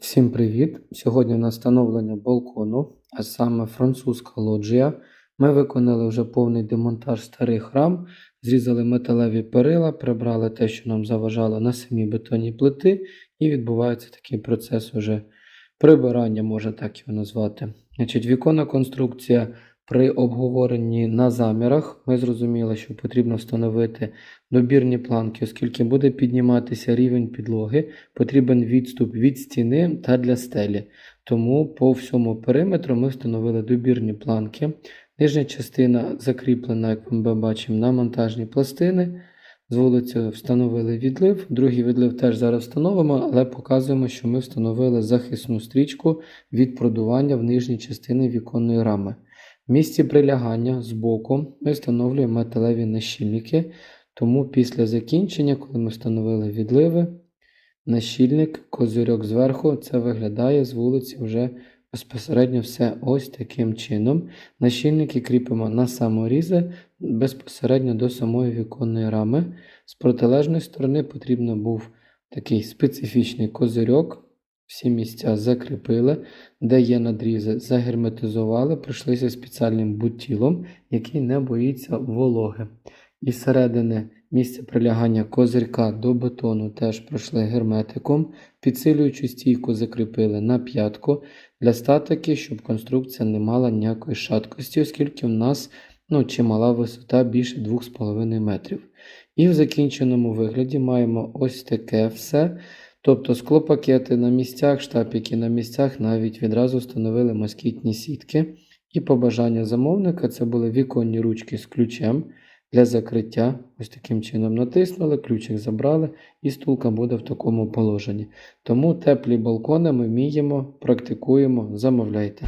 Всім привіт! Сьогодні на встановлення балкону, а саме французька лоджія. Ми виконали вже повний демонтаж старих рам, зрізали металеві перила, прибрали те, що нам заважало на самі бетонні плити, і відбувається такий процес уже прибирання, можна так його назвати. Значить, віконна конструкція при обговоренні на замірах. Ми зрозуміли, що потрібно встановити добірні планки, оскільки буде підніматися рівень підлоги, потрібен відступ від стіни та для стелі. Тому по всьому периметру ми встановили добірні планки. Нижня частина закріплена, як ми бачимо, на монтажні пластини. З вулиці встановили відлив, другий відлив теж зараз встановимо, але показуємо, що ми встановили захисну стрічку від продування в нижній частині віконної рами. В місці прилягання збоку ми встановлюємо металеві нащільники, тому після закінчення, коли ми встановили відливи, нащільник, козирьок зверху, це виглядає з вулиці вже безпосередньо все ось таким чином. Нащільники кріпимо на саморізи безпосередньо до самої віконної рами. З протилежної сторони потрібно був такий специфічний козирьок. Всі місця закріпили, де є надрізи, загерметизували, пройшлися спеціальним бутілом, який не боїться вологи. І середини місця прилягання козирка до бетону теж пройшли герметиком, підсилюючу стійку закріпили на п'ятку для статики, щоб конструкція не мала ніякої шаткості, оскільки в нас ну, чимала висота більше 2,5 метрів. І в закінченому вигляді маємо ось таке все. Тобто склопакети на місцях, штапіки на місцях, навіть відразу встановили москітні сітки. І по бажанню замовника це були віконні ручки з ключем для закриття. Ось таким чином натиснули, ключик забрали, і стулка буде в такому положенні. Тому теплі балкони ми вміємо, практикуємо, замовляйте.